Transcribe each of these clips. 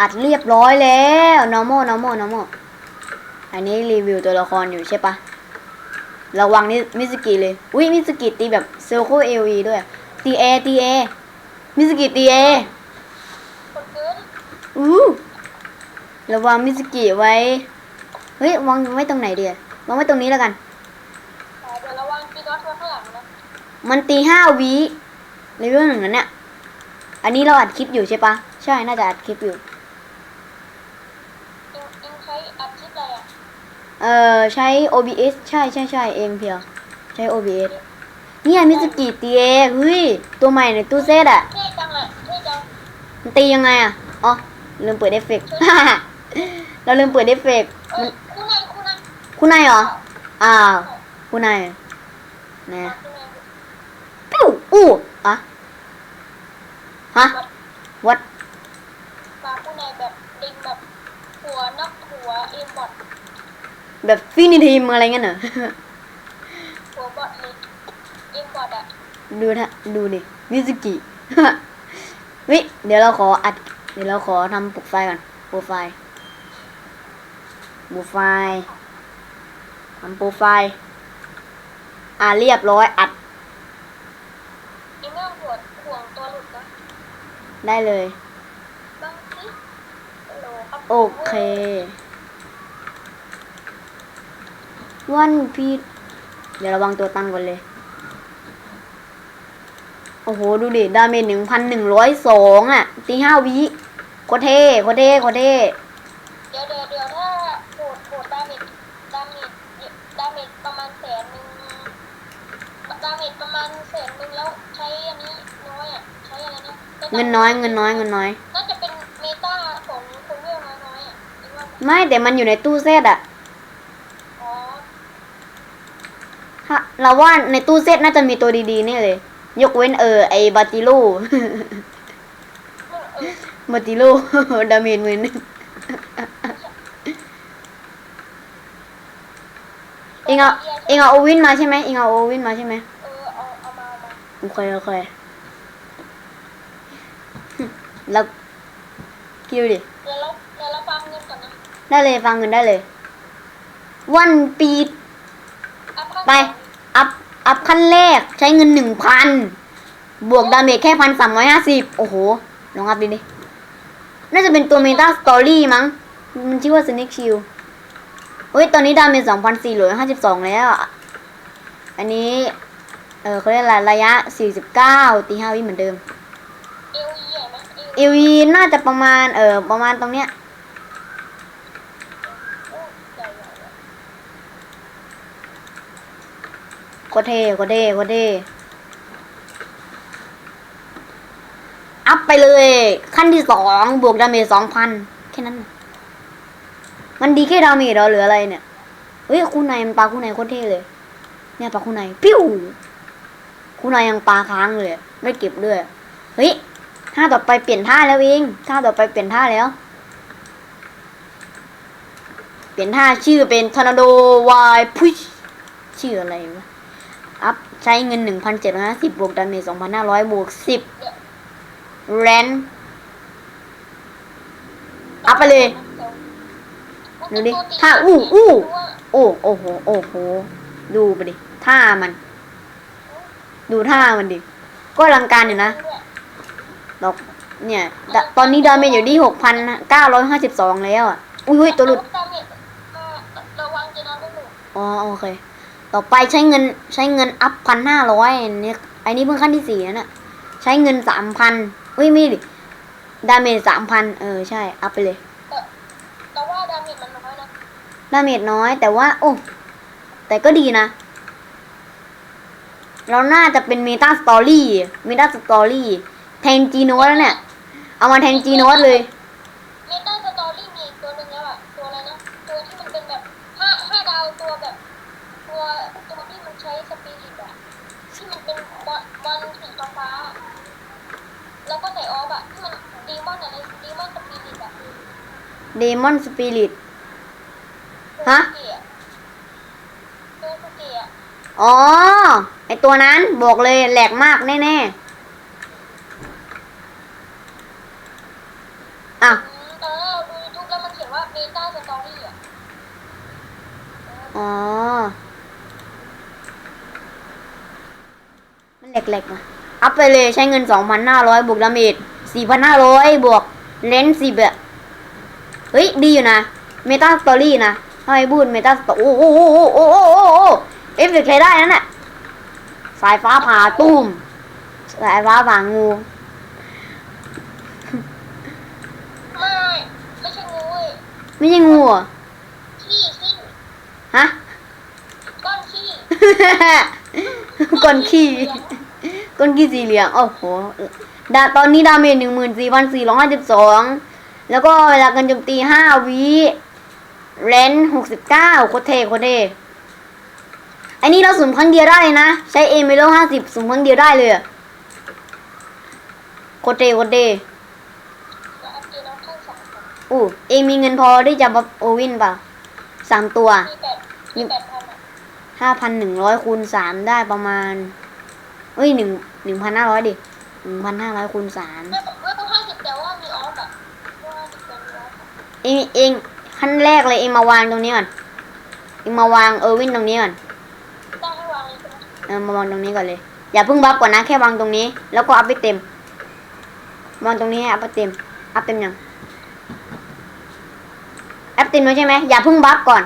อัดเรียบร้อยแล้ว normal normal normal อันนี้รีวิวตัวละครอยู่ใช่ปะระวังนี่มิสกิเลย อุ้ยมิสกิตีแบบเซลโคเอวีด้วยตีเอตีเอมิสกิตีเอคนเกินอู้ระวังมิสกิไว้ เฮ้ยวางไว้ตรงไหนดีอะวางไว้ตรงนี้แล้วกันแต่เดี๋ยวระวังปีนอตไว้ข้างหลังนะมันตีห้าวิเลเวลหนึ่งนั้นเนี่ยอันนี้เราอัดคลิปอยู่ใช่ปะใช่น่าจะอัดคลิปอยู่ เอ็งเอ็งใช้อัดคลิปอะไรอะ เอ่อใช้ OBS ใช่ใช่ใช่เองเพียวใช้ OBS เนี่ยมิสกิตีเองเฮ้ยตัวใหม่ในตู้เซตอะเท่จังอะเท่จังมันตียังไงอะอ๋อลืมเปิดเอฟเฟกต์เราลืมเปิดเอฟเฟกต์เอ้ยคู่นายคู่นายคุณนายเหรออ้าวคุณนายนะคู่นายปิ้วอู้อะฮะวัดปลาคู่นายแบบดิงแบบหัวนอกหัวเอ็มบอด แบบฟินิทีมอะไรเงี้ยเหรอหัวบอดเลยเอ็มบอดอะดูนะดูดิมิสกิวิเดี๋ยวเราขออัด เดี๋ยวเราขอทำโปรไฟล์ก่อนโปรไฟล์โปรไฟล์ทำโปรไฟล์อ่าเรียบร้อยอัดเอ็งไม่ต้องห่วงห่วงตัวหลุดนะได้เลยบางทีฮัลโหลครับโอเค วันพีเดี๋ยวระวังตัวตั้งก่อนเลย โอ้โห ดูดิ ดาเมจหนึ่งพันหนึ่งร้อยสองอะ ตีห้าวิโคตรเท่โคตรเท่โคตรเท่เดี๋ยวเดี๋ยวเดี๋ยวถ้าโหดโหดดาเมจดาเมจดาเมจประมาณแสนหนึ่งดาเมจประมาณแสนหนึ่งแล้วใช้อันนี้น้อยอะ ใช้อะไรนะใช้ดาเงินน้อยเงินน้อยเงินน้อย น่าจะเป็นเมตาของคนเวลน้อยๆอะคิดว่าไหมไม่แต่มันอยู่ในตู้เซตอะ อ๋อ ถ้า เราว่าในตู้เซตน่าจะมีตัวดีๆนี่เลย ยกเว้นเออ ไอบาติลเออเออบาติโลดาเมจหมือนเองเอาเองเอาโอวินมาใช่ไหมเองเอาโอวินมาใช่ไหมเออเอามาโอเคโอเคแล้วคิดดูดิเดี๋ยวเราเดี๋ยวเราฟังเงินก่อนนะได้เลยฟังเงินได้เลย วันปี ไป อัพอัพขั้นแรกใช้เงินหนึ่งพันบวกดาเมจแค่พันสามร้อยห้าสิบโอ้โห ลองอัพดิดิ น่าจะเป็นตัวเมตาสตอรี่มั้ง มันชื่อว่าสนิกชิลเฮ้ย ตอนนี้ดาเมจสองพันสี่ร้อยห้าสิบสองแล้วอะอันนี้ เออเขาเรียกอะไรระยะสี่สิบเก้าตีห้าวิเหมือนเดิม เอลใหญ่ไหมเอลเอวีน่าจะประมาณ เออประมาณตรงเนี้ย ใหญ่ใหญ่ใหญ่ โคเท่โคเท่โคเท่อัพไปเลย ขั้นที่สองบวกดาเมจสองพันแค่นั้น มันดีแค่ดาเมจเหรอหรืออะไรเนี่ยเฮ้ยคู่ในมันปลาคู่ในโคตรเท่เลย เนี่ยปลาคู่ในปิ้วคู่ในยังปลาค้างเลยไม่เก็บด้วยเฮ้ยท่าต่อไปเปลี่ยนท่าแล้วเองท่าต่อไปเปลี่ยนท่าแล้ว เปลี่ยนท่าชื่อเป็นทอร์นาโดวายพุชชื่ออะไรวะ อัพใช้เงินหนึ่งพันเจ็ดร้อยห้าสิบบวกดาเมจสองพันห้าร้อยบวกสิบแรนอัพไปเลยดูดิท่าอู้อู้โอ้โอ้โหโอ้โหดูไปดิท่ามัน ดูท่ามันดิ ก็อลังการอยู่นะดอกเนี่ยดะตอนนี้ดาเมจอยู่ที่หกพันเก้าร้อยห้าสิบสองแล้วอะ อุ้ยอุ้ยตัวหลุดดาเมจอ่าระวังจะโดนลูกหลุด อ๋อ โอเค ต่อไปใช้เงินใช้เงินอัพพันห้าร้อยเนี่ยไอ้นี่เพิ่งขั้นที่สี่นะน่ะใช้เงินสามพันเฮ้ยไม่ดิดาเมจสามพันเออใช่ อัพไปเลยแต่แต่ว่าดาเมจมันน้อยนะ ดาเมจน้อยแต่ว่า โอ้ แต่ก็ดีนะ เราน่าจะเป็นเมตาสตอรี่เมตาสตอรี่แทนจีโนตแล้วเนี่ย เอามาแทนจีโนตเลย เมตาสตอรี่มีอีกตัวหนึ่งแล้วอะตัวอะไรนะตัวที่มันเป็นแบบห้าห้าดาวตัวแบบ ตัวตัวที่มันใช้สปิริตอะที่มันเป็นบอลบอลสีฟ้าๆแล้วก็ใส่ ออฟอะที่มันดีมอนอะไรดีมอนสปิริตอะเดมอนสปิริต ฮะ ตัวสุเกะอ๋อ ไอตัวนั้นบอกเลยแหลกมากแน่ๆ อะ เออตาสตอรี่อะอ๋อ มันแหลกๆมา อัพไปเลยใช้เงิน 2,500 บวกดาเมจ4,500 บวกเลนส์10อะเฮ้ย ดีอยู่นะ เมตาสตอรี่นะทำไมพูดเมตาสตอโอ้โหโอ้โหโอ้โหโอ้โหเอฟเฟกต์ใช้ได้นั่นน่ะสายฟ้าผ่าตุ้ม สายฟ้าผ่างู ไม่ ไม่ใช่งูเว้ยไม่ใช่งูเหรอขี้ขี้ฮะก้อนขี้ ก้อนขี้ ก้นขี้สีเหลืองโอ้โหดาตอนนี้ดาเมจหนึ่งหมื่นสี่พันสี่ร้อยห้าสิบสองแล้วก็เวลาการโจมตีห้าวิเรนหกสิบเก้าโคตรเทโคตรเทอันนี้เราสุ่มครั้งเดียวได้เลยนะ ใช้เอเมโลห้าสิบสุ่มครั้งเดียวได้เลยอะโคตรเทโคตรเทแล้วอัพเดตน้องขั้นสองก่อนอู้เองมีเงินพอที่จะบัฟโอวินเปล่าสามตัวมีแปดมีแปดพันอะห้าพันหนึ่งร้อยคูณสามได้ประมาณเอ้ยหนึ่งหนึ่งพันห้าร้อยดิหนึ่งพันห้าร้อยคูณสามไม่ไม่ต้องห้าสิบแต่ว่ามีออฟอะว่าห้าสิบแต่มีออฟอะเองเองขั้นแรกเลยเองมาวางตรงนี้ก่อนเองมาวางเออร์วินตรงนี้ก่อนได้ให้วางเลยใช่ไหมเออมาวางตรงนี้ก่อนเลย อย่าเพิ่งบัฟก่อนนะแค่วางตรงนี้ แล้วก็อัพไปเต็มวางตรงนี้ให้อัพไปเต็มอัพเต็มยังอัพเต็มแล้วใช่ไหมอย่าเพิ่งบัฟก่อน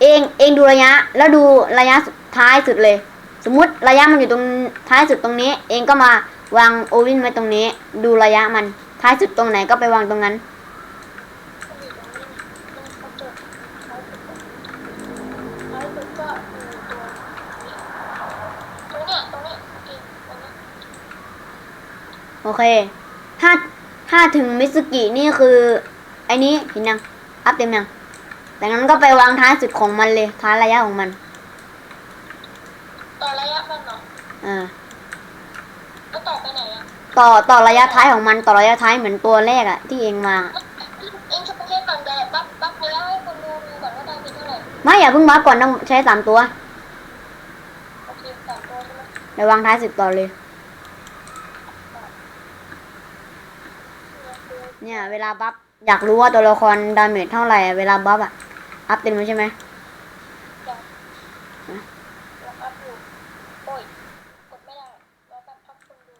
เองเองดูระยะ แล้วดูระยะสุดท้ายสุดเลยส มมุติระยะมันอยู่ตรงท้ายสุดตรงนี้ เองก็มาวางโอวินไว้ตรงนี้ ดูระยะมันท้ายสุดตรงไหนก็ไปวางตรงนั้น โอเคตรงเนี้ยโอเคถ้าถ้าถึงมิสกินี่คือไอ้นี้เห็นยัง อัพเต็มยังแต่งั้นก็ไปวางท้ายสุดของมันเลยท้ายระยะของมัน ต่อระยะมันเหรอเออแล้วต่อไปไหนอะต่อต่อระยะท้ายของมันต่อระยะท้ายเหมือนตัวแรกอะที่เองวางอะเองชอบแค่ก่อนแต่บัฟบัฟระยะให้คนดูดูก่อนว่าได้มีเท่าไหร่ไม่อย่าเพิ่งมาก่อนต้องใช้สามตัวโอเคสามตัวใช่ไหมไปวางท้ายสุดต่อเลย เนี่ย เวลาบัฟอยากรู้ว่าตัวละครดาเมจเท่าไหร่อะเวลาบัฟอะอัพเต็มแล้วใช่ไหม ยังอัพอยู่โอ้ยกดไม่ได้รอแป๊บพักคนดู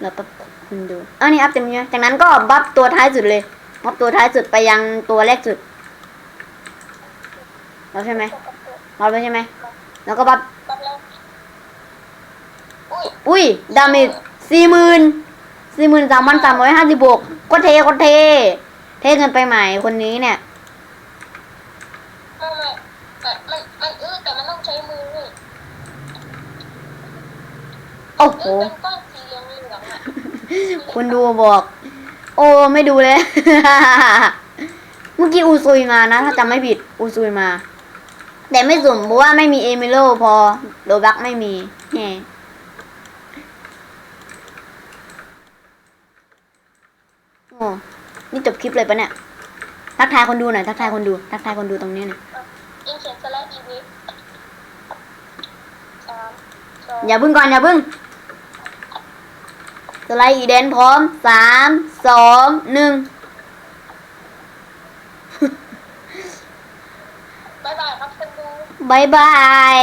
เราปั๊บคุณดูอันนี้อัพเต็มใช่ไหมจากนั้นก็บัฟตัวท้ายสุดเลยบัฟตัวท้ายสุดไปยังตัวแรกสุด เราใช่ไหมกดกับตัวเราไปใช่ไหมแล้วก็บัฟบัฟแล้วอุ้ยอุ้ยดาเมจสี่หมื่นสี่หมื่นสามพันสามร้อยห้าสิบกก็เทก็เท เทเงินไปใหม่คนนี้เนี่ยไม่ไม่แต่มันมันเออแต่มันต้องใช้มือเลยโอ้โห คุณดูบอก โอ้ไม่ดูเลย เมื่อกี้อูซุยมานะ ถ้าจำไม่ผิดอูซุยมา แต่ไม่สุ่มเพราะว่าไม่มีเอมิโลพอโดบักไม่มีแฮโอ้นี่จบคลิปเลยปะเนี่ยทักทายคนดูหน่อยทักทายคนดูทักทายคนดูตรงนี้หน่อยเองเขียนสแลชอีวิสามสองอย่าพึ่งก่อนอย่าพึ่ง สไลด์อีเดนพร้อมสามสองหนึ่งบายบายครับคนดูบายบาย